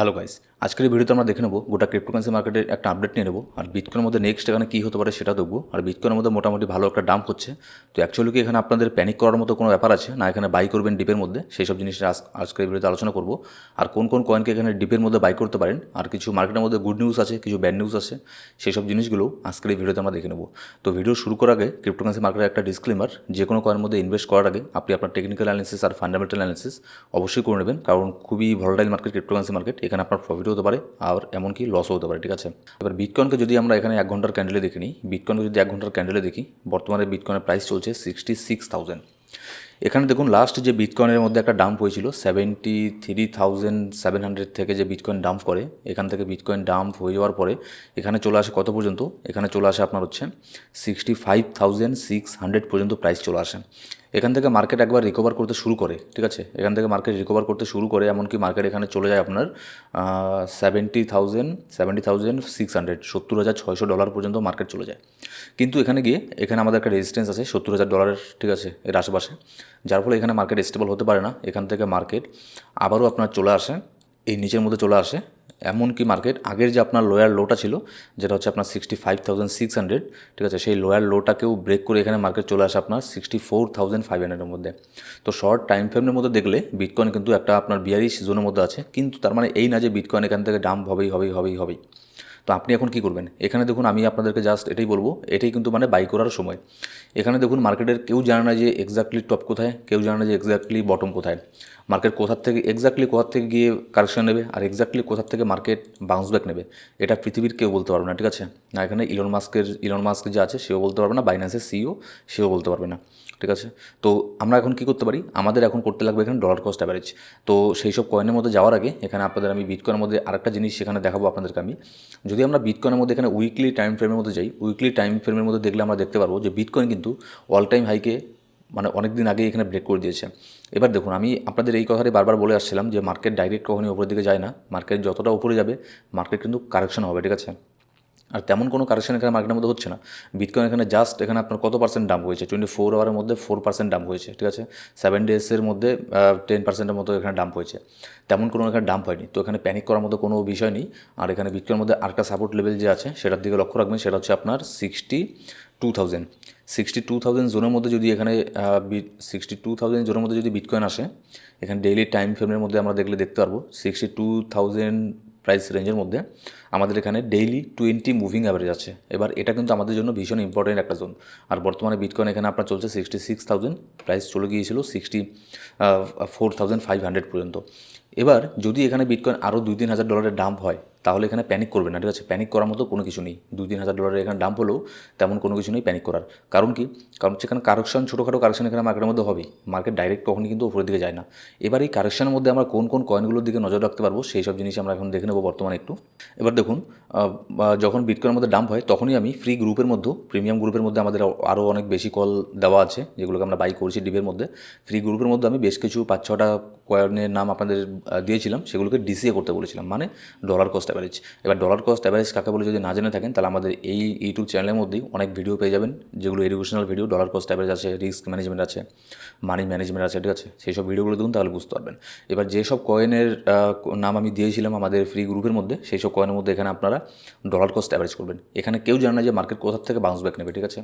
Hello guys আজকের ভিডিওতে আমরা দেখে নেব গোটা ক্রিপ্টোকারেন্সি মার্কেটের একটা আপডেট নিয়ে নেব। আর বিটকয়েনের মধ্যে নেক্সট এখানে কী হতে পারে সেটা দেখব। আর বিটকয়েনের মধ্যে মোটামুটি ভালো একটা ডাম্প হচ্ছে। তো অ্যাকচুয়ালি কি এখানে আপনাদের প্যানিক করার মতো কোনো ব্যাপার আছে? না, এখানে বাই করবেন ডিপের মধ্যে। সেই সব জিনিসটা আজ- আজকের ভিডিওতে আলোচনা করব। আর কোন কোন কয়েনকে এখানে ডিপের মধ্যে বাই করতে পারেন? আর কিছু মার্কেটের মধ্যে গুড নিউজ আছে, কিছু ব্যাড নিউজ আছে সেই সব জিনিসগুলো আজকের এই ভিডিওতে আমরা দেখে নেব। তো ভিডিও শুরু করার আগে ক্রিপ্টোকারেন্সি মার্কেটের একটা ডিসক্লেমার যে কোনো কয়েনের মধ্যে ইনভেস্ট করার আগে আপনি আপনার টেকনিক্যাল অ্যানালিসিস আর ফান্ডামেন্টাল অ্যানালিসিস অবশ্যই করে নেবেন। কারণ খুবই ভলাটাইল মার্কেট ক্রিপ্টোকারেন্সি মার্কেট এখানে আপনার প্রফিট হতে পারে আর এমনকি লসও হতে পারে, ঠিক আছে? এবার বিটকয়েনকে যদি আমরা এখানে এক ঘণ্টার ক্যান্ডেলে দেখে নিই বিটকয়েনকে যদি এক ঘণ্টার ক্যান্ডেলে দেখি, বর্তমানে বিটকয়েনের প্রাইস চলছে সিক্সটি সিক্স থাউজেন্ড এখানে দেখুন লাস্ট যে বিটকয়েনের মধ্যে একটা ডাম্প হয়েছিল seventy three thousand seven hundred থেকে যে বিটকয়েন ডাম্প করে, এখান থেকে বিটকয়েন ডাম্প হয়ে যাওয়ার পরে এখানে চলে আসে কত পর্যন্ত? এখানে চলে আসে আপনার হচ্ছে sixty five thousand six hundred পর্যন্ত প্রাইস চলে আসে। এখান থেকে মার্কেট একবার রিকভার করতে শুরু করে, ঠিক আছে? এখান থেকে মার্কেট রিকভার করতে শুরু করে, এমনকি মার্কেট এখানে চলে যায় আপনার seventy thousand seventy thousand six hundred সত্তর হাজার ছয়শো ডলার পর্যন্ত মার্কেট চলে যায়। কিন্তু এখানে গিয়ে, এখানে আমাদের একটা রেজিস্ট্যান্স আছে, সত্তর হাজার ডলারের ঠিক আছে, এর আশেপাশে। যার ফলে এখানে মার্কেট স্টেবল হতে পারে না, এখান থেকে মার্কেট আবারও আপনার চলে আসে, এই নিচের মধ্যে চলে আসে এমনকি মার্কেট আগের যে আপনার লোয়ার লোটা ছিল, যেটা হচ্ছে আপনার sixty five thousand six hundred ঠিক আছে? সেই লোয়ার লোটাকেও ব্রেক করে এখানে মার্কেট চলে আসে আপনার সিক্সটি ফোর থাউজেন্ড ফাইভ হান্ড্রেডের মধ্যে। তো শর্ট টাইম ফ্রেমের মধ্যে দেখলে বিটকয়েন কিন্তু একটা আপনার বিয়ারিশ জোনের মধ্যে আছে, কিন্তু তার মানে এই না যে বিটকয়েন এখান থেকে ডাম্প হবেই হবেই হবেই হবেই। তো আপনি এখন কি করবেন? এখানে দেখুন আমি আপনাদেরকে জাস্ট এটাই বলব, এটাই কিন্তু মানে বাই করার সময়। এখানে দেখুন মার্কেটের কেউ জানে না যে এক্স্যাক্টলি টপ কোথায়, কেউ জানে না যে এক্স্যাক্টলি বটম কোথায়। মার্কেট কোথার থেকে এক্স্যাক্টলি কোথার থেকে গিয়ে কারেকশন নেবে আর এক্স্যাক্টলি কোথার থেকে মার্কেট বাউন্স ব্যাক নেবে, এটা পৃথিবীর কেউ বলতে পারবে না, ঠিক আছে? না, এখানে ইলন মাস্কের ইলন মাস্ক যে আছে, সেও বলতে পারবে না বাইন্যান্সের সিও সেও বলতে পারবে না। ঠিক আছে? তো আমরা এখন কি করতে পারি? আমাদের এখন করতে লাগবে এখানে ডলার কস্ট অ্যাভারেজ তো সেই সব কয়েনের মধ্যে যাওয়ার আগে এখানে আপনাদের আমি বিটকয়েনের মধ্যে আরেকটা জিনিস সেখানে দেখাবো আপনাদেরকে আমি। যদি আমরা বিটকয়েনের মধ্যে এখানে উইকলি টাইম ফ্রেমের মধ্যে যাই উইকলি টাইম ফ্রেমের মধ্যে দেখলে আমরা দেখতে পারব যে বিটকয়েন কিন্তু অল টাইম হাইকে মানে অনেক দিন আগে এখানে ব্রেক করে দিয়েছে। এবার দেখুন, আমি আপনাদের এই কথাটাই বারবার বলে আসছিলাম যে মার্কেট ডাইরেক্ট কখনই উপরের দিকে যায় না। মার্কেট যতটা উপরে যাবে মার্কেট কিন্তু কারেকশন হবে, ঠিক আছে? আর তেমন কোনো কারেকশন এখানে মার্কেটের মধ্যে হচ্ছে না। বিটকয়েন এখানে জাস্ট এখানে আপনার কত পার্সেন্ট দাম হয়েছে? টোয়েন্টি ফোর আওয়ারের মধ্যে ফোর পার্সেন্ট দাম হয়েছে, ঠিক আছে? সেভেন ডেজের মধ্যে টেন পার্সেন্টের মতো এখানে ডাম্প হয়েছে। তেমন কোনো এখানে ডাম্প হয়নি। তো এখানে প্যানিক করার মতো কোনো বিষয় নেই। আর এখানে বিটকয়েনের মধ্যে আরেকটা সাপোর্ট লেভেল যে আছে, সেটার দিকে লক্ষ্য রাখবেন, সেটা হচ্ছে আপনার sixty two thousand sixty two thousand জোনের মধ্যে যদি এখানে সিক্সটি টু থাউজেন্ড জোনের মধ্যে যদি বিটকয়েন আসে, এখানে ডেইলি টাইম ফ্রেমের মধ্যে আমরা দেখলে দেখতে পারব সিক্সটি টু থাউজেন্ড প্রাইস রেঞ্জের মধ্যে আমাদের এখানে ডেইলি টোয়েন্টি মুভিং অ্যাভারেজ আছে। এবার এটা কিন্তু আমাদের জন্য ভীষণ ইম্পর্টেন্ট একটা জোন আর বর্তমানে বিটকয়েন এখানে আপনার চলছে সিক্সটি সিক্স থাউজেন্ড প্রাইস চলে গিয়েছিল sixty four thousand five hundred পর্যন্ত। এবার যদি এখানে বিটকয়েন আরও দুই তিন হাজার ডলারের ডাম্প হয় তাহলে এখানে প্যানিক করবে না, ঠিক আছে? প্যানিক করার মতো কোনো কিছু নেই। দুই, তিন হাজার ডলারের এখানে ডাম্প হলেও তেমন কোনো কিছু নেই প্যানিক করার। কারণ কি? কারণ সেখানে কারেকশন ছোটোখাটো কারেকশন এখানে মার্কেটের মধ্যে হবেই। মার্কেট ডাইরেক্ট কখনই কিন্তু উপরের দিকে যায় না। এবার এই কারেকশনের মধ্যে আমরা কোন কোন কয়েনগুলোর দিকে নজর রাখতে পারব, সেই সব জিনিস আমরা এখন দেখে নেব বর্তমানে একটু। এবার দেখুন যখন বিটকয়েনের মধ্যে ডাম্প হয়, তখনই আমি ফ্রি গ্রুপের মধ্যে প্রিমিয়াম গ্রুপের মধ্যে আমাদের আরও অনেক বেশি কল দেওয়া আছে, যেগুলোকে আমরা বাই করছি ডিপের মধ্যে। ফ্রি গ্রুপের মধ্যে আমি বেশ কিছু পাঁচ, ছটা কয়েনের নাম আপনাদের দিয়েছিলাম, সেগুলোকে ডিসিএ করতে বলেছিলাম মানে ডলার কস্ট অ্যাভারেজ এবার ডলার কস্ট অ্যাভারেজ কাকে বলে যদি না জেনে থাকেন, তাহলে আমাদের এই ইউটিউব চ্যানেলের মধ্যেই অনেক ভিডিও পেয়ে যাবেন, যেগুলো educational video dollar cost average আছে রিস্ক ম্যানেজমেন্ট আছে মানি ম্যানেজমেন্ট আছে, ঠিক আছে? সেই সব ভিডিওগুলো দেখুন, তাহলে বুঝতে পারবেন। এবার যেসব কয়েনের নাম আমি দিয়েছিলাম আমাদের ফ্রি গ্রুপের মধ্যে, সেই সব কয়েনের মধ্যে এখানে আপনারা ডলার কস্ট অ্যাভারেজ করবেন। এখানে কেউ জানে না যে মার্কেট কোথা থেকে বাউন্স ব্যাক নেবে, ঠিক আছে?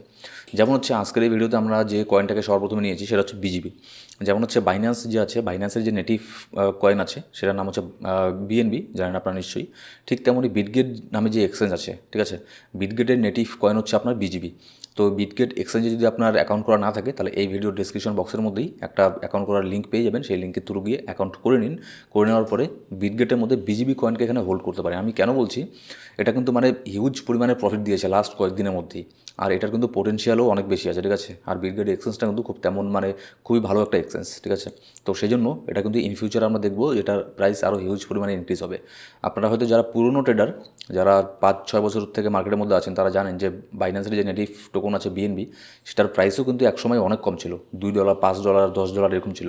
যেমন হচ্ছে আজকের এই ভিডিওতে আমরা যে কয়েনটাকে সর্বপ্রথমে নিয়েছি, সেটা হচ্ছে বিজিবি যেমন হচ্ছে বাইন্যান্স যে আছে বাইন্যান্সের যে নেটিভ কয়েন আছে, সেটার নাম হচ্ছে বিএনবি জানেন আপনারা নিশ্চয়ই। ঠিক তেমনই বিটগেট নামে যে এক্সচেঞ্জ আছে, ঠিক আছে? বিটগেটের নেটিভ কয়েন হচ্ছে আপনার বিজিবি তো বিটগেট এক্সচেঞ্জে যদি আপনার অ্যাকাউন্ট করা না থাকে, তাহলে এই ভিডিও ডিসক্রিপশন বক্সের মধ্যেই একটা অ্যাকাউন্ট করার লিঙ্ক পেয়ে যাবেন। সেই লিঙ্কের থ্রু গিয়ে অ্যাকাউন্ট করে নিন। করে নেওয়ার পরে বিটগেটের মধ্যে বিজিবি কয়েনকে এখানে হোল্ড করতে পারে আমি কেন বলছি? এটা কিন্তু মানে হিউজ পরিমাণে প্রফিট দিয়েছে লাস্ট কয়েকদিনের মধ্যেই। আর এটার কিন্তু পোটেনশিয়ালও অনেক বেশি আছে, ঠিক আছে? আর বিটগেট এক্সচেঞ্জটা কিন্তু খুব তেমন মানে খুবই ভালো একটা এক্সচেঞ্জ ঠিক আছে? তো সেই জন্য এটা কিন্তু ইন ফিউচার আমরা দেখব এটার প্রাইস আরও হিউজ পরিমাণে ইনক্রিজ হবে। আপনারা হয়তো যারা পুরনো ট্রেডার যারা পাঁচ, ছয় বছর থেকে মার্কেটের মধ্যে আছেন, তারা জানেন যে বাইন্যান্সের যে নেটিভ টোকন আছে বিএনবি সেটার প্রাইসও কিন্তু একসময় অনেক কম ছিল। দুই ডলার পাঁচ ডলার দশ ডলার এরকম ছিল।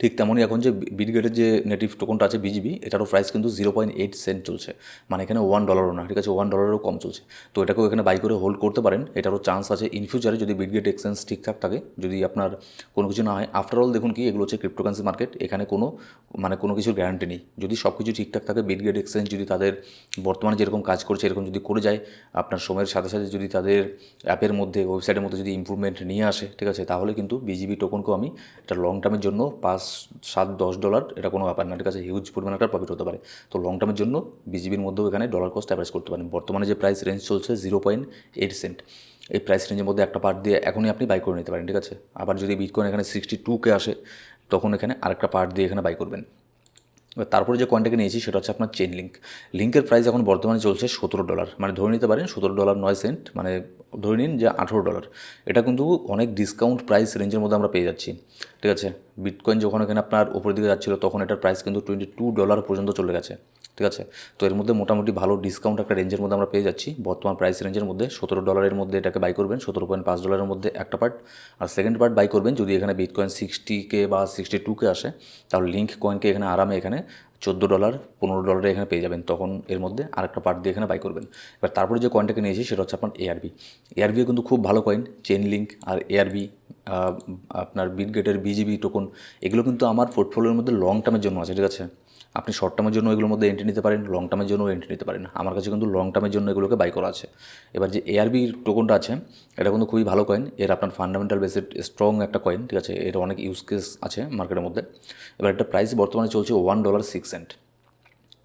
ঠিক তেমনই এখন যে বিটগেটের যে নেটিভ টোকনটা আছে বিজিবি এটারও প্রাইস কিন্তু জিরো পয়েন্ট এইট সেন্ট চলছে। মানে এখানে ওয়ান ডলারও না, ঠিক আছে? ওয়ান ডলারও কম চলছে। তো এটাকেও এখানে বাই করে হোল্ড করতে পারেন। এটারও চান্স আছে ইন ফিউচারে যদি বিটগেট এক্সচেঞ্জ ঠিকঠাক থাকে, যদি আপনার কোনো কিছু না হয়। আফটার অল দেখুন কি, এগুলো হচ্ছে ক্রিপ্টোকারেন্সি মার্কেট এখানে কোনো মানে কোনো কিছুর গ্যারান্টি নেই। যদি সব কিছু ঠিকঠাক থাকে বিটগেট এক্সচেঞ্জ যদি তাদের বর্তমানে যেরকম কাজ করছে, এরকম যদি করে যায়, আপনার সময়ের সাথে সাথে যদি তাদের অ্যাপের মধ্যে ওয়েবসাইটের মধ্যে যদি ইম্প্রুভমেন্ট নিয়ে আসে, ঠিক আছে? তাহলে কিন্তু বিজিবি টোকনকেও আমি এটা লং টার্মের জন্য পাঁচ সাত, দশ ডলার এটা কোনো ব্যাপার না। ঠিক আছে হিউজ পরিমাণ একটা প্রফিট হতে পারে। তো লং টার্মের জন্য বিজিবির মধ্যেও এখানে ডলার কস্ট অ্যাভারেজ করতে পারেন। বর্তমানে যে প্রাইস রেঞ্জ চলছে জিরো পয়েন্ট এইট সেন্ট এই প্রাইস রেঞ্জের মধ্যে একটা পার্ট দিয়ে এখনই আপনি বাই করে নিতে পারেন, ঠিক আছে? আবার যদি বিটকয়েন এখানে সিক্সটি টুকে আসে, তখন এখানে আরেকটা পার্ট দিয়ে এখানে বাই করবেন। এবার তারপরে যে কয়েনটাকে নিয়েছি সেটা হচ্ছে আপনার চেন লিঙ্ক লিঙ্কের প্রাইস এখন বর্তমানে চলছে সতেরো ডলার মানে ধরে নিতে পারেন সতেরো ডলার নয় সেন্ট মানে ধরে নিন যে আঠেরো ডলার এটা কিন্তু অনেক ডিসকাউন্ট প্রাইস রেঞ্জের মধ্যে আমরা পেয়ে যাচ্ছি। ঠিক আছে? বিটকয়েন যখন এখানে আপনার ওপরের দিকে যাচ্ছিল, তখন এটার প্রাইস কিন্তু টোয়েন্টি টু ডলার পর্যন্ত চলে গেছে। ঠিক আছে? তো এর মধ্যে মোটামুটি ভালো ডিসকাউন্ট একটা রেঞ্জের মধ্যে আমরা পেয়ে যাচ্ছি। বর্তমান প্রাইস রেঞ্জের মধ্যে সতেরো ডলারের মধ্যে এটাকে বাই করবেন, সতেরো পয়েন্ট পাঁচ ডলারের মধ্যে একটা পার্ট আর সেকেন্ড পার্ট বাই করবেন, যদি এখানে বিটকয়েন সিক্সটিকে বা সিক্সটি টুকে আসে, তাহলে লিঙ্ক কয়েনকে এখানে আরামে এখানে চোদ্দ ডলার পনেরো ডলারে এখানে পেয়ে যাবেন। তখন এর মধ্যে আরেকটা পার্ট দিয়ে এখানে বাই করবেন। এবার তারপরে যে কয়েনটাকে নিয়েছি, সেটা হচ্ছে আপনার এআরবি এআরবিও কিন্তু খুব ভালো কয়েন চেন লিঙ্ক আর এআরবি আপনার বিটগেটের বিজিবি টোকন এগুলো কিন্তু আমার পোর্টফোলিওর মধ্যে লং টার্মের জন্য আছে, ঠিক আছে? আপনি শর্ট টার্মের জন্য এগুলোর মধ্যে এন্ট্রি নিতে পারেন লং টার্মের জন্য এন্ট্রি নিতে পারেন। আমার কাছে কিন্তু লং টার্মের জন্য এগুলোকে বাই করা আছে। এবার যে এআরবি টোকনটা আছে, এটা কিন্তু খুবই ভালো কয়েন এর আপনার ফান্ডামেন্টাল বেসিড স্ট্রং একটা কয়েন ঠিক আছে? এর অনেক ইউজ কেস আছে মার্কেটের মধ্যে। এবার একটা প্রাইস বর্তমানে চলছে ওয়ান ডলার সিক্স সেন্ট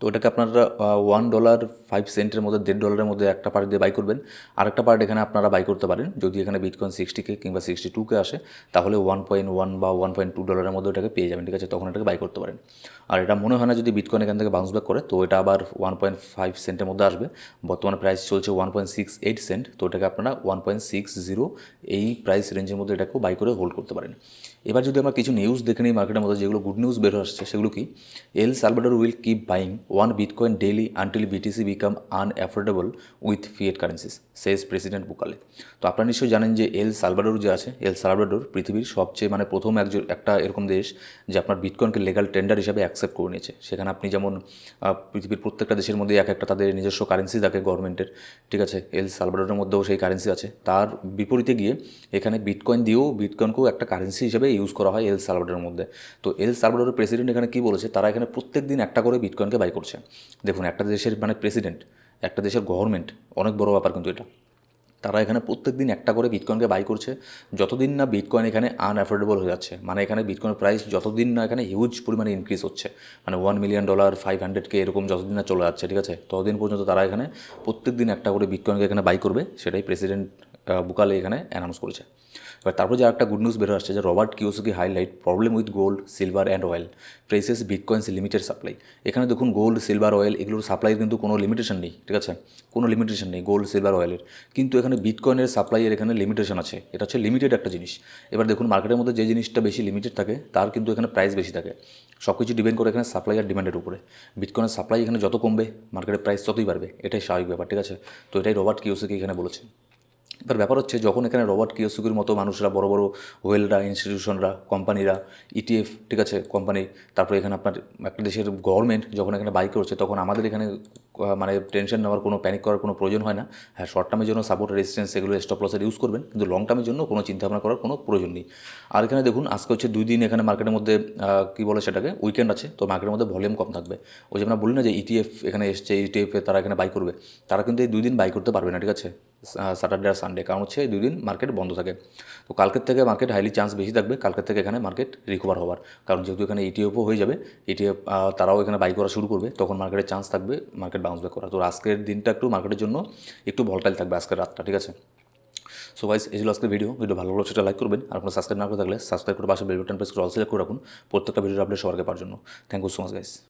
তো ওটাকে আপনারা ওয়ান ডলার ফাইভ সেন্টের মধ্যে, দেড় ডলারের মধ্যে একটা পার্ট দিয়ে বাই করবেন। আরেকটা পার্ট এখানে আপনারা বাই করতে পারেন। যদি এখানে বিটকয়েন সিক্সটিকে কিংবা সিক্সটি টুকে আসে, তাহলে ওয়ান পয়েন্ট ওয়ান বা ওয়ান পয়েন্ট টু ডলারের মধ্যে ওটাকে পেয়ে যাবেন, ঠিক আছে? তখন এটাকে বাই করতে পারেন। আর এটা মনে হয় না যদি বিটকয়েন এখান থেকে বাউন্স ব্যাক করে, তো এটা আবার ওয়ান পয়েন্ট ফাইভ সেন্টের মধ্যে আসবে। বর্তমানে প্রাইস চলছে one point six eight cent তো ওটাকে আপনারা ওয়ান পয়েন্ট সিক্স জিরো এই প্রাইস রেঞ্জের মধ্যে এটাকেও বাই করে হোল্ড করতে পারেন। এবার যদি আমরা কিছু নিউজ দেখে নিই মার্কেটের মধ্যে, যেগুলো গুড নিউজ বের আসছে, সেগুলো কি? El Salvador will keep buying one bitcoin daily until BTC become unaffordable with fiat currencies says president Bukele তো আপনারা নিশ্চয়ই জানেন যে এল সালভাডোর যে আছে এল সালভাডোর পৃথিবীর সবচেয়ে মানে প্রথম একজন, একটা এরকম দেশ যে আপনার বিটকয়েনকে লিগাল টেন্ডার হিসাবে অ্যাকসেপ্ট করে নিয়েছে। সেখানে আপনি যেমন পৃথিবীর প্রত্যেকটা দেশের মধ্যে এক একটা তাদের নিজস্ব কারেন্সি থাকে গভর্নমেন্টের ঠিক আছে? এল সালভাডোরের মধ্যেও সেই কারেন্সি আছে। তার বিপরীতে গিয়ে এখানে বিটকয়েন দিয়েও বিটকয়েনকেও একটা কারেন্সি হিসেবে ইউজ করা হয় এল সালভাডোরের মধ্যে। তো এল সালভাডোরের প্রেসিডেন্ট এখানে কী বলেছে? তারা এখানে প্রত্যেক দিন একটা করে বিটকয়েনকে বাই করছে। দেখুন, একটা দেশের মানে প্রেসিডেন্ট একটা দেশের গভর্নমেন্ট অনেক বড় ব্যাপার কিন্তু এটা। তারা এখানে প্রত্যেক দিন একটা করে বিটকয়েনকে বাই করছে। যতদিন না বিটকয়েন এখানে আনঅ্যাফোর্ডেবল হয়ে যাচ্ছে মানে এখানে বিটকয়েনের প্রাইস যতদিন না এখানে হিউজ পরিমাণে ইনক্রিজ হচ্ছে মানে ওয়ান মিলিয়ন ডলার ফাইভ হান্ড্রেডকে এরকম যতদিন না চলে যাচ্ছে, ঠিক আছে? ততদিন পর্যন্ত তারা এখানে প্রত্যেক দিন একটা করে বিটকয়েনকে এখানে বাই করবে, সেটাই প্রেসিডেন্ট বুকালে এখানে অ্যানাউন্স করেছে। এবার তারপর যে একটা গুড নিউজ বেরো আসছে যে Robert Kiyosaki highlight problem with gold silver and oil prices bitcoin's limited supply এখানে দেখুন গোল্ড সিলভার অয়েল এগুলোর সাপ্লাইয়ের কিন্তু কোনো লিমিটেশন নেই, ঠিক আছে? কোনো লিমিটেশন নেই গোল্ড সিলভার অয়েলের কিন্তু এখানে বিটকয়েনের সাপ্লাইয়ের এখানে লিমিটেশন আছে। এটা হচ্ছে লিমিটেড একটা জিনিস। এবার দেখুন মার্কেটের মধ্যে যে জিনিসটা বেশি লিমিটেড থাকে, তার কিন্তু এখানে প্রাইস বেশি থাকে। সব কিছু ডিপেন্ড করে এখানে সাপ্লাই আর ডিমান্ডের উপরে। বিটকয়েনের সাপ্লাই এখানে যত কমবে মার্কেটের প্রাইস ততই বাড়বে। এটাই স্বাভাবিক ব্যাপার, ঠিক আছে? তো এটাই রবার্ট কিওসুকি এখানে বলেছে। এবার ব্যাপার হচ্ছে যখন এখানে রবার্ট কিয়সুকির মতো মানুষরা, বড় বড় ওয়েলরা, ইনস্টিটিউশনরা, কোম্পানিরা, ইটিএফ, ঠিক আছে, কোম্পানি, তারপরে এখানে আপনার একটা দেশের গভর্নমেন্ট যখন এখানে বাই করছে, তখন আমাদের এখানে মানে টেনশন নেওয়ার কোনো প্যানিক করার কোনো প্রয়োজন হয় না। হ্যাঁ শর্ট টার্মের জন্য সাপোর্ট রেজিস্ট্যান্স এগুলো স্টপ লসের ইউজ করবেন, কিন্তু লং টার্মের জন্য কোনো চিন্তা ভাবনা করার কোনো প্রয়োজন নেই। আর এখানে দেখুন, আজকে হচ্ছে দুই দিন এখানে মার্কেটের মধ্যে কী বলে সেটাকে উইকেন্ড আছে, তো মার্কেটের মধ্যে ভলিউম কম থাকবে। ওই যে আমরা বলি না যে ইটিএফ এখানে এসছে ইটিএফে তারা এখানে বাই করবে, তারা কিন্তু এই দুই দিন বাই করতে পারবে না, ঠিক আছে? স্যাটারডে আর সানডে কারণ হচ্ছে দুই দিন মার্কেট বন্ধ থাকে। তো কালকের থেকে মার্কেট হাইলি চান্স বেশি থাকবে, কালকের থেকে এখানে মার্কেট রিকভার হওয়ার। কারণ যেহেতু এখানে ইটিএফও হয়ে যাবে ইটিএফ তারাও এখানে বাই করা শুরু করবে, তখন মার্কেটের চান্স থাকবে মার্কেট বাউন্স ব্যাক করা। তো আজকের দিনটা একটু মার্কেটের জন্য একটু ভলটাইল থাকবে আজকের রাতটা, ঠিক আছে? সো ভাইস এই ছিল আজকের ভিডিও ভিডিও ভালো লাগল সেটা লাইক করবেন। আর কোনো সাবস্ক্রাইব না করে থাকলে সাবস্ক্রাইব করে পাশে বেল বাটন প্রেস করে অল সিলেক্ট করে রাখুন। প্রত্যেকটা ভিডিওর আপডেট সবার পাওয়ার জন্য। Thank you so much guys